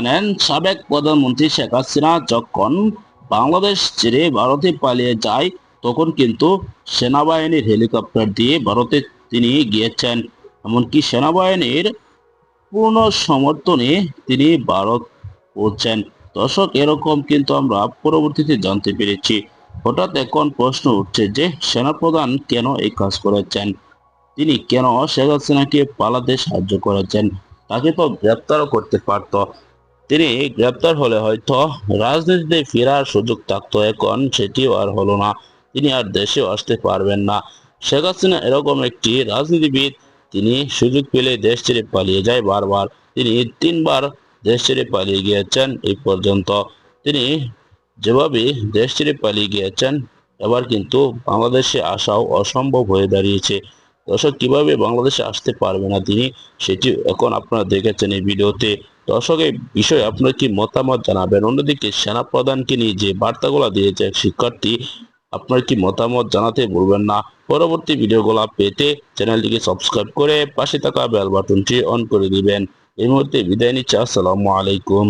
জানেন সাবেক প্রধানমন্ত্রী শেখ হাসিনা, যখন বাংলাদেশ ছেড়ে ভারতে পালিয়ে যায়, তখন কিন্তু সেনাবাহিনীর হেলিকপ্টার দিয়ে ভারতে তিনি গিয়েছেন। এমনকি সেনাবাহিনীর পূর্ণ সমর্থনে তিনি ভারত পৌঁছেন। দর্শক, এরকম কিন্তু আমরা পরবর্তীতে জানতে পেরেছি। হঠাৎ এখন প্রশ্ন উঠছে যে, সেনাপ্রধান কেন এই কাজ করেছেন? তিনি কেন শেখ হাসিনাকে পালাতে সাহায্য করেছেন? তাকে তো গ্রেপ্তারও করতে পারত। তিনি গ্রেপ্তার হলে হয়তো রাজনীতিতে ফেরার সুযোগ থাকতো, এখন সেটিও আর হলো না। তিনি আর দেশেও আসতে পারবেন না। শেখ হাসিনা এরকম একটি রাজনীতিবিদ, তিনি সুযোগ পেলে দেশ ছেড়ে পালিয়ে যায় বারবার। তিনি তিনবার দেশ ছেড়ে পালিয়ে গিয়েছেন এই পর্যন্ত। তিনি যেভাবে দেশ ছেড়ে পালিয়ে গিয়েছেন, এবার কিন্তু বাংলাদেশে আসাও অসম্ভব হয়ে দাঁড়িয়েছে। দর্শক, কীভাবে বাংলাদেশে আসতে পারবে না তিনি সেটি এখন আপনারা দেখেছেন এই ভিডিওতে। দর্শক, এই বিষয়ে আপনার কি মতামত জানাবেন? অন্যদিকে সেনা প্রধানকে নিয়ে যে বার্তাগুলো দিয়েছে শিক্ষার্থী, আপনার কি মতামত জানাতে ভুলবেন না? পরবর্তী ভিডিওগুলো পেতে চ্যানেলটিকে সাবস্ক্রাইব করে পাশে থাকা বেল বাটনটি অন করে দিবেন। এই মুহূর্তে বিদায় নিচ্ছে। আসসালামু আলাইকুম।